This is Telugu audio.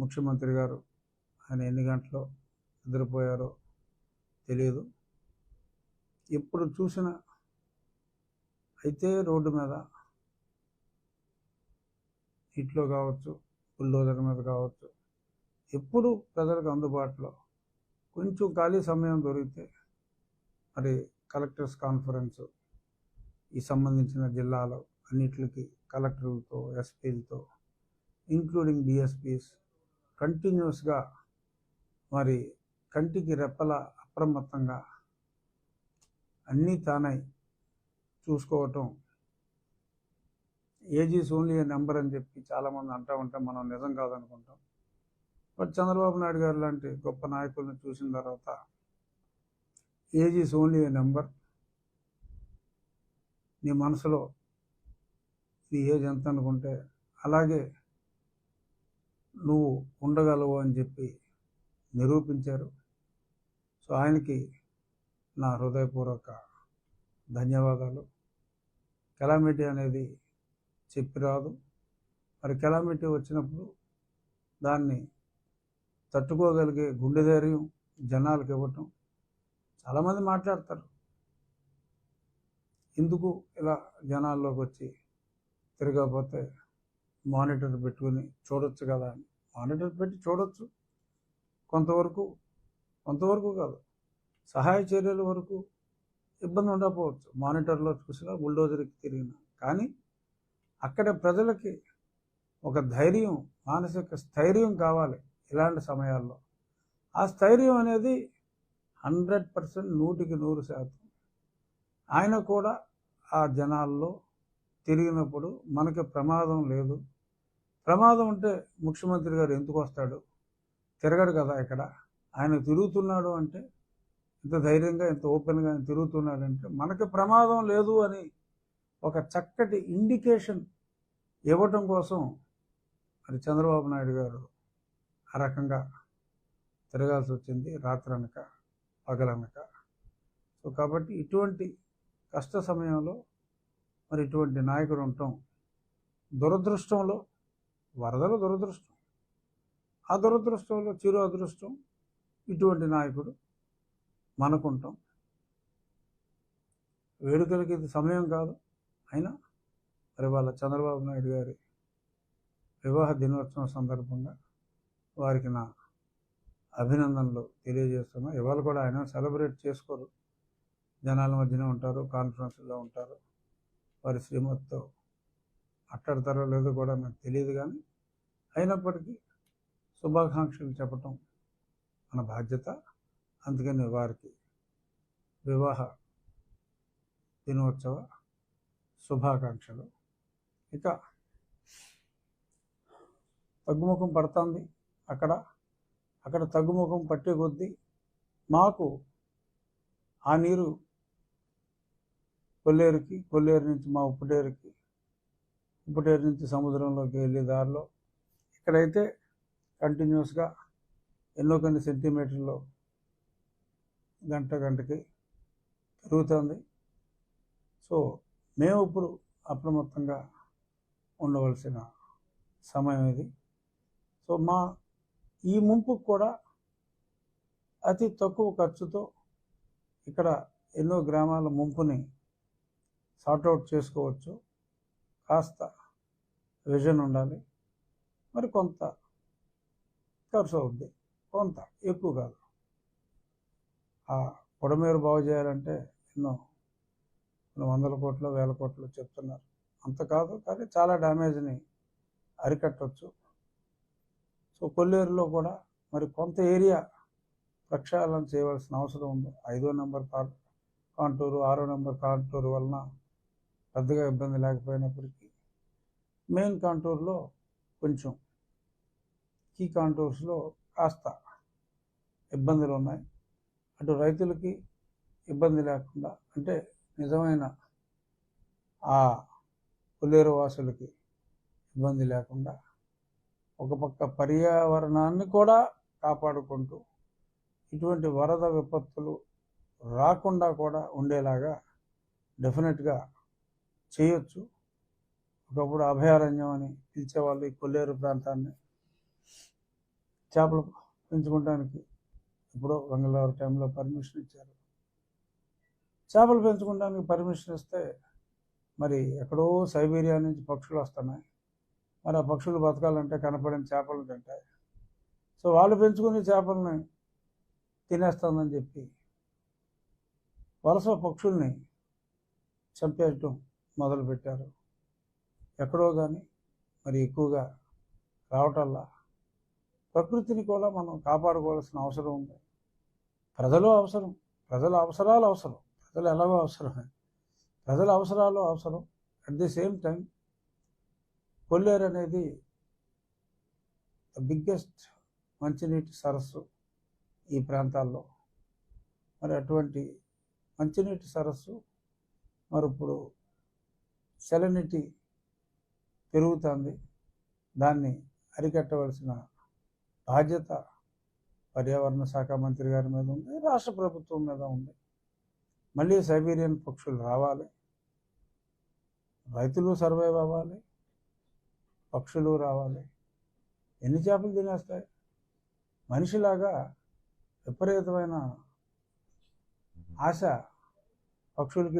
ముఖ్యమంత్రి గారు ఆయన ఎన్ని గంటలో నిద్రపోయారో తెలియదు. ఎప్పుడు చూసిన అయితే రోడ్డు మీద ఇంట్లో కావచ్చు బుల్డోజర్ మీద కావచ్చు ఎప్పుడు ప్రజలకు అందుబాటులో కొంచెం ఖాళీ సమయం దొరికితే మరి కలెక్టర్స్ కాన్ఫరెన్స్ ఈ సంబంధించిన జిల్లాలో అన్నిటికి కలెక్టర్లతో ఎస్పీలతో ఇంక్లూడింగ్ డిఎస్పీస్ కంటిన్యూస్గా మరి కంటికి రెప్పల అప్రమత్తంగా అన్నీ తానై చూసుకోవటం ఏజీస్ ఓన్లీ ఏ నెంబర్ అని చెప్పి చాలామంది అంటూ ఉంటాం మనం నిజం కాదనుకుంటాం. బట్ చంద్రబాబు నాయుడు గారు లాంటి గొప్ప నాయకులను చూసిన తర్వాత ఏజీస్ ఓన్లీ ఏ నెంబర్ నీ మనసులో నీ ఏజ్ ఎంత అనుకుంటే అలాగే నువ్వు ఉండగలవు అని చెప్పి నిరూపించారు. సో ఆయనకి నా హృదయపూర్వక ధన్యవాదాలు. కెలామిటీ అనేది చెప్పి రాదు. మరి కెలామిటీ వచ్చినప్పుడు దాన్ని తట్టుకోగలిగే గుండె ధైర్యం జనాలకు ఇవ్వటం చాలామంది మాట్లాడతారు. ఎందుకు ఇలా జనాల్లోకి వచ్చి తిరగకపోతే మానిటర్ పెట్టుకుని చూడొచ్చు కదా అని. మానిటర్ పెట్టి చూడొచ్చు. కొంతవరకు కొంతవరకు కాదు. సహాయ చర్యల వరకు ఇబ్బంది ఉండకపోవచ్చు. మానిటర్లో చూసినా బుల్డోజర్కి తిరిగిన. కానీ అక్కడ ప్రజలకి ఒక ధైర్యం మానసిక స్థైర్యం కావాలి ఇలాంటి సమయాల్లో. ఆ స్థైర్యం అనేది హండ్రెడ్ పర్సెంట్ నూటికి నూరు శాతం. ఆయన కూడా ఆ జనాల్లో తిరిగినప్పుడు మనకి ప్రమాదం లేదు. ప్రమాదం ఉంటే ముఖ్యమంత్రి గారు ఎందుకు వస్తాడు? తిరగడు కదా ఇక్కడ ఆయన తిరుగుతున్నాడు అంటే ఇంత ధైర్యంగా ఇంత ఓపెన్గా ఆయన తిరుగుతున్నాడంటే మనకి ప్రమాదం లేదు అని ఒక చక్కటి ఇండికేషన్ ఇవ్వటం కోసం మరి చంద్రబాబు నాయుడు గారు ఆ రకంగా తిరగాల్సి వచ్చింది రాత్రనక పగలనక. సో కాబట్టి ఇటువంటి కష్ట సమయంలో మరి ఇటువంటి నాయకుడు ఉండటం దురదృష్టంలో వరదలు దురదృష్టం. ఆ దురదృష్టంలో చిరు అదృష్టం ఇటువంటి నాయకుడు మనకుంటాం. వేడుకలకి ఇది సమయం కాదు. అయినా మరి వాళ్ళ చంద్రబాబు నాయుడు గారి వివాహ దినోత్సవం సందర్భంగా వారికి నా అభినందనలు తెలియజేస్తున్నా. ఇవాళ కూడా ఆయన సెలబ్రేట్ చేసుకోరు. జనాల మధ్యనే ఉంటారు కాన్ఫరెన్స్లో ఉంటారు. వారి శ్రీమతితో మాట్లాడతారో లేదో కూడా నాకు తెలియదు కానీ అయినప్పటికీ శుభాకాంక్షలు చెప్పటం మన బాధ్యత. అందుకని వారికి వివాహ దినోత్సవ శుభాకాంక్షలు. ఇక తగ్గుముఖం పడుతుంది అక్కడ. అక్కడ తగ్గుముఖం పట్టే కొద్దీ మాకు ఆ నీరు కొల్లేరుకి కొల్లేరు నుంచి మా ఉప్పుటేరుకి ఉప్పుటేరు నుంచి సముద్రంలోకి వెళ్ళే దారిలో ఇక్కడైతే కంటిన్యూస్గా ఎన్నో కొన్ని సెంటీమీటర్లు గంట గంటకి పెరుగుతుంది. సో మేము ఇప్పుడు అప్రమత్తంగా ఉండవలసిన సమయం ఇది. సో మా ఈ ముంపు కూడా అతి తక్కువ ఖర్చుతో ఇక్కడ ఎన్నో గ్రామాల ముంపుని సార్ట్అవుట్ చేసుకోవచ్చు. కాస్త విజన్ ఉండాలి. మరి కొంత ఖర్చు అవుద్ది. కొంత ఎక్కువ కాదు. ఆ పొడమేరు బాగు చేయాలంటే ఎన్నో కొన్ని వందల కోట్లు వేల కోట్లు చెప్తున్నారు. అంత కాదు కానీ చాలా డ్యామేజ్ని అరికట్టవచ్చు సో కొల్లేరులో కూడా మరి కొంత ఏరియా ప్రక్షాళన చేయవలసిన అవసరం ఉంది. ఐదో నెంబర్ కాంటూరు ఆరో నెంబర్ కాంటూరు వలన పెద్దగా ఇబ్బంది లేకపోయినప్పటికీ మెయిన్ కాంటూర్లో కొంచెం కీ కాంటూర్స్లో కాస్త ఇబ్బందులు ఉన్నాయి అటు రైతులకి ఇబ్బంది లేకుండా అంటే నిజమైన ఆ పుల్లేరు వాసులకి ఇబ్బంది లేకుండా ఒక పక్క పర్యావరణాన్ని కూడా కాపాడుకుంటూ ఇటువంటి వరద విపత్తులు రాకుండా కూడా ఉండేలాగా డెఫినెట్గా చేయొచ్చు. ఒకప్పుడు అభయారణ్యం అని పిలిచేవాళ్ళు ఈ కొల్లేరు ప్రాంతాన్ని. చేపలు పెంచుకోవడానికి ఇప్పుడు మంగళవారం టైంలో పర్మిషన్ ఇచ్చారు. చేపలు పెంచుకోవడానికి పర్మిషన్ ఇస్తే మరి ఎక్కడో సైబీరియా నుంచి పక్షులు వస్తున్నాయి. మరి ఆ పక్షులు బతకాలంటే కనపడిన చేపలు తింటాయి. సో వాళ్ళు పెంచుకునే చేపల్ని తినేస్తానని చెప్పి వలస పక్షుల్ని చంపేయటం మొదలుపెట్టారు. ఎక్కడో కానీ మరి ఎక్కువగా రావటల్లా ప్రకృతిని కూడా మనం కాపాడుకోవాల్సిన అవసరం ఉంది. ప్రజలు అవసరం ప్రజల అవసరాలు అవసరం ప్రజలు ఎలాగో అవసరమే ప్రజల అవసరాలు అవసరం. At the same time Kolleru అనేది ద బిగ్గెస్ట్ మంచినీటి సరస్సు ఈ ప్రాంతాల్లో. మరి అటువంటి మంచినీటి సరస్సు మరి ఇప్పుడు సెలనిటీ పెరుగుతుంది. దాన్ని అరికట్టవలసిన బాధ్యత పర్యావరణ శాఖ మంత్రి గారి మీద ఉంది రాష్ట్ర ప్రభుత్వం మీద ఉంది. మళ్ళీ సైబీరియన్ పక్షులు రావాలి రైతులు సర్వైవ్ అవ్వాలి పక్షులు రావాలి. ఎన్ని చేపలు తినేస్తాయి? మనిషిలాగా విపరీతమైన ఆశ పక్షులకి